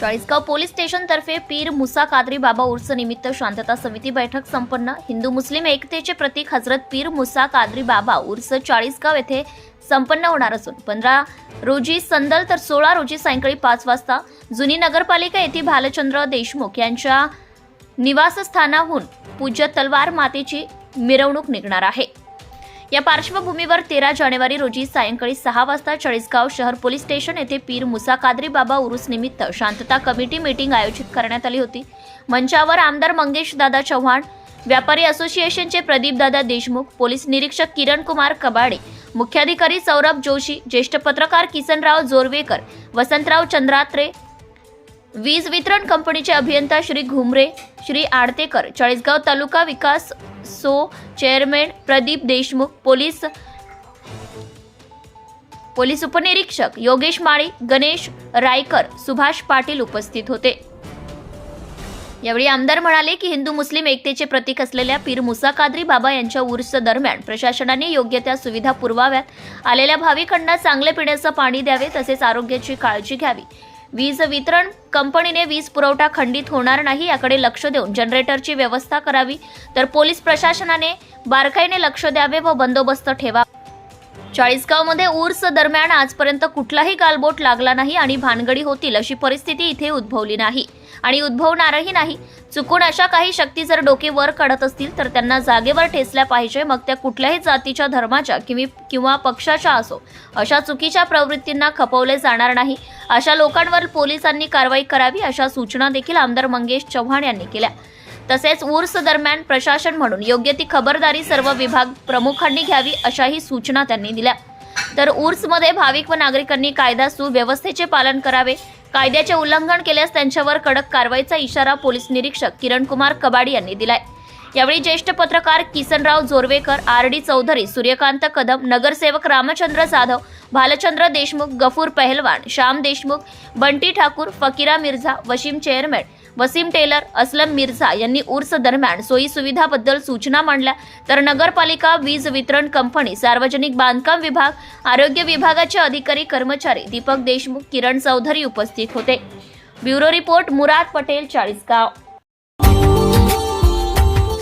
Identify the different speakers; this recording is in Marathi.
Speaker 1: चाळीसगाव पोलीस स्टेशन तर्फे पीर मुसा कादरी बाबा उर्स निमित्त शांतता समिती बैठक संपन्न. हिंदू मुस्लिम एकतेचे प्रतीक हजरत पीर मुसा कादरी बाबा उर्स चाळीसगाव येथे संपन्न होणार असून पंधरा रोजी संदल तर सोळा रोजी सायंकाळी पाच वाजता जुनी नगरपालिका येथे भालचंद्र देशमुख यांच्या निवासस्थानाहून पूज्य तलवार मातेची मिरवणूक निघणार आहे. या पार्श्वभूमीवर तेरा जानेवारी रोजी सायंकाळी सहा वाजता चाळीसगाव शहर पोलीस स्टेशन येथे पीर मुसा कादरी बाबा उरुस निमित्त शांतता कमिटी मीटिंग आयोजित करण्यात आली होती. मंचावर आमदार मंगेश दादा चव्हाण व्यापारी असोसिएशनचे प्रदीप दादा देशमुख पोलीस निरीक्षक किरण कुमार कबाडे मुख्याधिकारी सौरभ जोशी ज्येष्ठ पत्रकार किसनराव जोरवेकर वसंतराव चंद्रात्रे वीज वितरण कंपनीचे अभियंता श्री घुमरे श्री आडतेकर चाळीसगाव तालुका विकास so chairman Pradeep Deshmukh police police उपनिरीक्षक योगेश माळी गणेश रायकर सुभाष पाटील उपस्थित होते. यावेळी आमदार म्हणाले की हिंदू मुस्लिम एकतेचे प्रतीक असलेल्या पीर मुसा कादरी बाबा यांच्या उर्स दरम्यान प्रशासनाने योग्य त्या सुविधा पुरवाव्यात. आलेल्या भाविकांना चांगले पिण्याचं पाणी द्यावे तसेच आरोग्याची काळजी घ्यावी. वीज वितरण कंपनीने वीज पुरवठा खंडित होणार नाही याकडे लक्ष देऊन जनरेटरची व्यवस्था करावी तर पोलीस प्रशासनाने बारकाईने लक्ष द्यावे व बंदोबस्त ठेवा. चाळीसगावमध्ये ऊर्स दरम्यान आजपर्यंत कुठलाही गालबोट लागला नाही आणि भानगडी होतील अशी परिस्थिती इथे उद्भवली नाही. आणि उद्भवणारही नाही. चुकून अशा काही शक्ती जर डोके वर काढत असतील तर त्यांना जागेवर ठेचल्या पाहिजे. मग त्या कुठल्याही जातीच्या धर्माच्या किंवा पक्षाच्या असो. अशा चुकीच्या प्रवृत्तींना खपवले जाणार नाही. अशा लोकांवर पोलिसांनी कारवाई करावी अशा सूचना देखील आमदार मंगेश चव्हाण यांनी केल्या. तसेच उर्स दरम्यान प्रशासन म्हणून योग्य ती खबरदारी सर्व विभाग प्रमुखांनी घ्यावी अशाही सूचना त्यांनी दिल्या. तर उर्समध्ये भाविक व नागरिकांनी कायदा सुव्यवस्थेचे पालन करावे कायद्याचे उल्लंघन केल्यास त्यांच्यावर कडक कारवाईचा इशारा पोलीस निरीक्षक किरण कुमार कबाडी यांनी दिलाय. यावेळी ज्येष्ठ पत्रकार किसनराव जोरवेकर आर डी चौधरी सूर्यकांत कदम नगरसेवक रामचंद्र जाधव भालचंद्र देशमुख गफूर पहलवान श्याम देशमुख बंटी ठाकूर फकीरा मिर्झा वशीम चेअरमॅन वसीम टेलर असलम मिर्झा यांनी उर्स दरम्यान सोयी सुविधाबद्दल सूचना मांडल्या. तर नगरपालिका वीज वितरण कंपनी सार्वजनिक बांधकाम विभाग आरोग्य विभागाचे अधिकारी कर्मचारी दीपक देशमुख किरण चौधरी उपस्थित होते. Bureau report Murad Patel Chalisgaon.